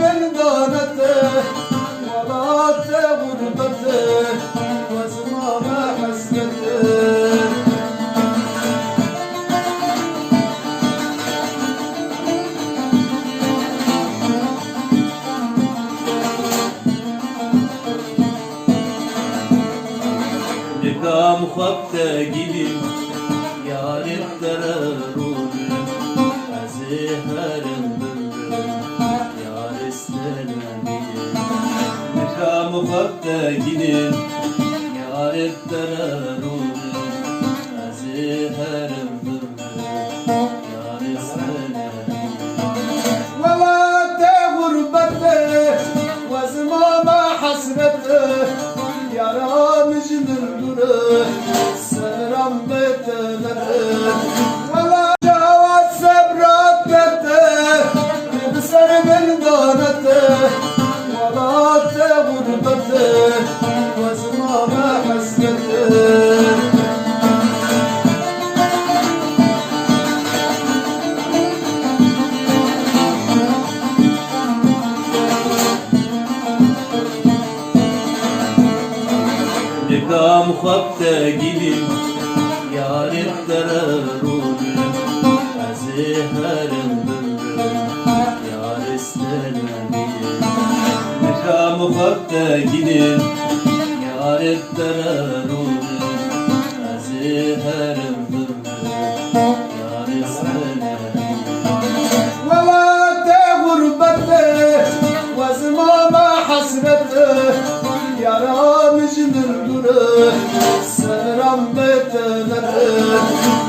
ben darete Malate gurbete Vazma ve hasrete Nikam hapte gidin Yarim terer sokakta gidin Yaret darar olur Azi haram Yaram içindir durur, seram beteler. Sarı beni dağıttı sevdam hapte gidin Yarim dararun Azi harim Yar istenemi Mekam hapte gidin Yarim dararun Azi harim محمد نبي